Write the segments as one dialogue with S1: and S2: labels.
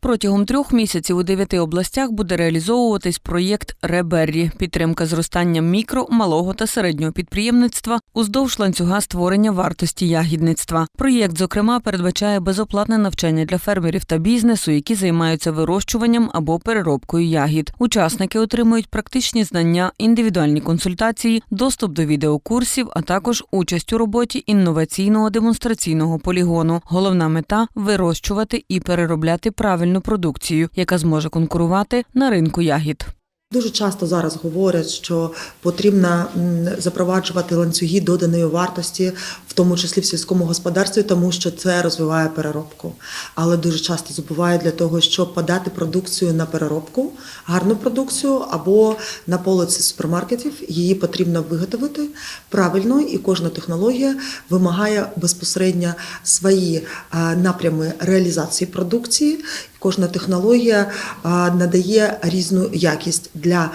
S1: Протягом трьох місяців у дев'яти областях буде реалізовуватись проєкт Реберрі підтримка зростання мікро, малого та середнього підприємництва уздовж ланцюга створення вартості ягідництва. Проєкт, зокрема, передбачає безоплатне навчання для фермерів та бізнесу, які займаються вирощуванням або переробкою ягід. Учасники отримують практичні знання, індивідуальні консультації, доступ до відеокурсів, а також участь у роботі інноваційного демонстраційного полігону. Головна мета вирощувати і переробляти правильну продукцію, яка зможе конкурувати на ринку ягід.
S2: Дуже часто зараз говорять, що потрібно запроваджувати ланцюги доданої вартості, в тому числі в сільському господарстві, тому що це розвиває переробку. Але дуже часто забувають для того, щоб подати продукцію на переробку, гарну продукцію або на полиці супермаркетів, її потрібно виготовити правильно, і кожна технологія вимагає безпосередньо свої е, напрями реалізації продукції. Кожна технологія надає різну якість для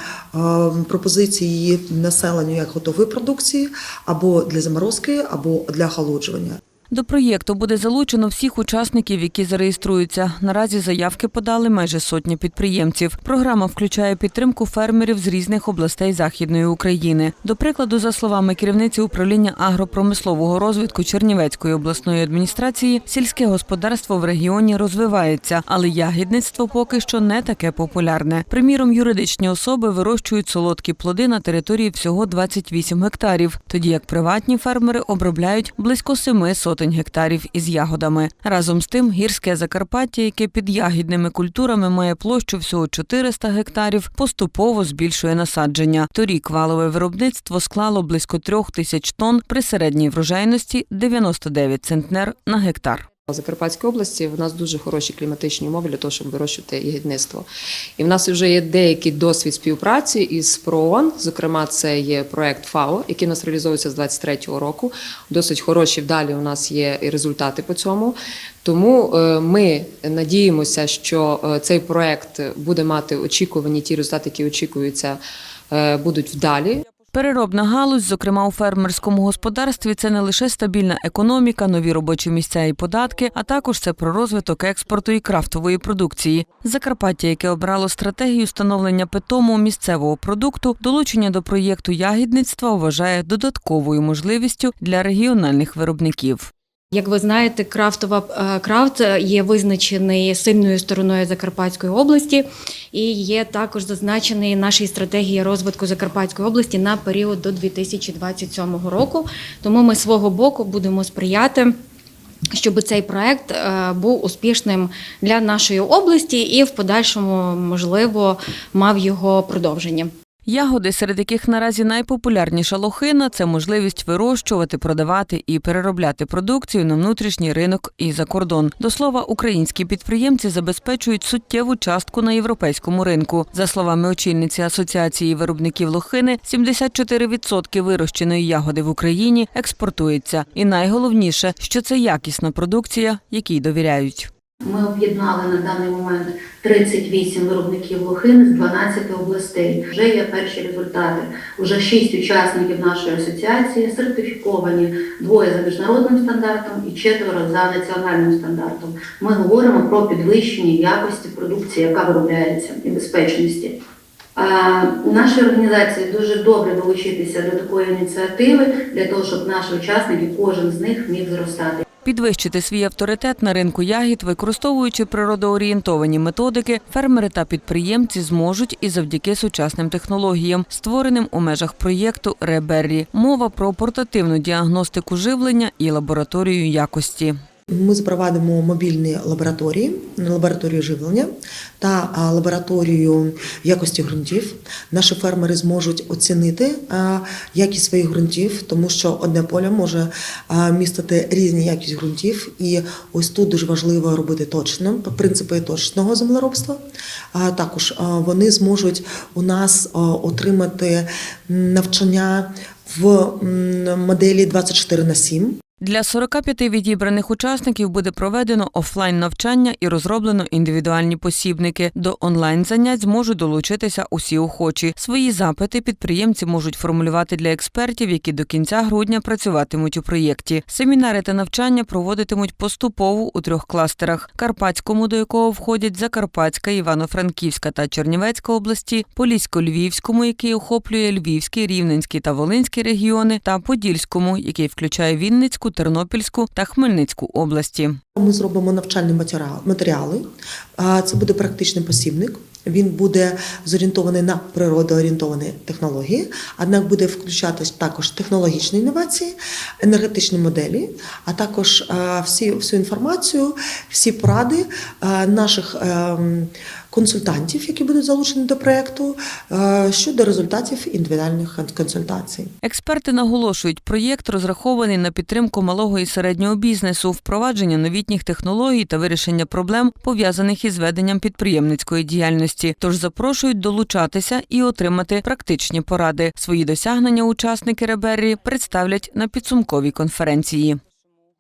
S2: пропозиції населенню як готової продукції, або для заморозки, або для охолоджування.
S1: До проєкту буде залучено всіх учасників, які зареєструються. Наразі заявки подали майже сотня підприємців. Програма включає підтримку фермерів з різних областей Західної України. До прикладу, за словами керівниці управління агропромислового розвитку Чернівецької обласної адміністрації, сільське господарство в регіоні розвивається, але ягідництво поки що не таке популярне. Приміром, юридичні особи вирощують солодкі плоди на території всього 28 гектарів, тоді як приватні фермери обробляють близько семи сотень гектарів із ягодами. Разом з тим, гірське Закарпаття, яке під ягідними культурами має площу всього 400 гектарів, поступово збільшує насадження. Торік валове виробництво склало близько трьох тисяч тонн при середній врожайності 99 центнер на гектар.
S3: Закарпатській області в нас дуже хороші кліматичні умови для того, щоб вирощувати ягідництво. І в нас вже є деякий досвід співпраці із ПРООН, зокрема, це є проект ФАО, який у нас реалізовується з 23-го року. Досить хороші вдалі у нас є і результати по цьому. Тому е, ми надіємося, що е, цей проект буде мати очікувані ті результати, які очікуються, е, будуть вдалі.
S1: Переробна галузь, зокрема у фермерському господарстві, це не лише стабільна економіка, нові робочі місця і податки, а також це про розвиток експорту і крафтової продукції. Закарпаття, яке обрало стратегію становлення питому місцевого продукту, долучення до проєкту ягідництва вважає додатковою можливістю для регіональних виробників.
S4: Як ви знаєте, крафтова е, крафт є визначений сильною стороною Закарпатської області і є також зазначений нашій стратегії розвитку Закарпатської області на період до 2027 року. Тому ми свого боку будемо сприяти. Щоб цей проект е, був успішним для нашої області і в подальшому, можливо, мав його продовження.
S1: Ягоди, серед яких наразі найпопулярніша лохина, це можливість вирощувати, продавати і переробляти продукцію на внутрішній ринок і за кордон. До слова, українські підприємці забезпечують суттєву частку на європейському ринку. За словами очільниці асоціації виробників лохини, 74% вирощеної ягоди в Україні експортується. І найголовніше, що це якісна продукція, якій довіряють.
S5: Ми об'єднали на даний момент 38 виробників лохин з 12 областей. Вже є перші результати. Уже 6 учасників нашої асоціації сертифіковані двоє за міжнародним стандартом і четверо за національним стандартом. Ми говоримо про підвищення якості продукції, яка виробляється, і безпечності. А, Нашій організації дуже добре долучитися до такої ініціативи для того, щоб наші учасники, кожен з них міг зростати.
S1: Підвищити свій авторитет на ринку ягід, використовуючи природоорієнтовані методики, фермери та підприємці зможуть і завдяки сучасним технологіям, створеним у межах проєкту Реберрі. Мова про портативну діагностику живлення і лабораторію якості.
S2: Ми запровадимо мобільні лабораторії, лабораторію живлення та лабораторію якості ґрунтів. Наші фермери зможуть оцінити якість своїх ґрунтів, тому що одне поле може містити різні якість ґрунтів, і ось тут дуже важливо робити точно принципи точного землеробства. Також вони зможуть у нас отримати навчання в моделі 24 на 7.
S1: Для 45 відібраних учасників буде проведено офлайн навчання і розроблено індивідуальні посібники. До онлайн занять зможуть долучитися усі охочі. Свої запити підприємці можуть формулювати для експертів, які до кінця грудня працюватимуть у проєкті. Семінари та навчання проводитимуть поступово у трьох кластерах: Карпатському, до якого входять Закарпатська, Івано-Франківська та Чернівецька області, Полісько-Львівському, який охоплює Львівський, Рівненський та Волинський регіони, та Подільському, який включає Вінницьку, Тернопільську та Хмельницьку області.
S2: Ми зробимо навчальні матеріал- матеріали. Це буде практичний посібник. Він буде зорієнтований на природоорієнтовані технології, однак буде включати також технологічні інновації, енергетичні моделі, а також всі, всю інформацію, всі поради наших ем, консультантів, які будуть залучені до проекту, е, щодо результатів індивідуальних консультацій.
S1: Експерти наголошують, проєкт розрахований на підтримку малого і середнього бізнесу, впровадження новітніх технологій та вирішення проблем, пов'язаних із веденням підприємницької діяльності. Тож запрошують долучатися і отримати практичні поради. Свої досягнення учасники Реберрі представлять на підсумковій конференції.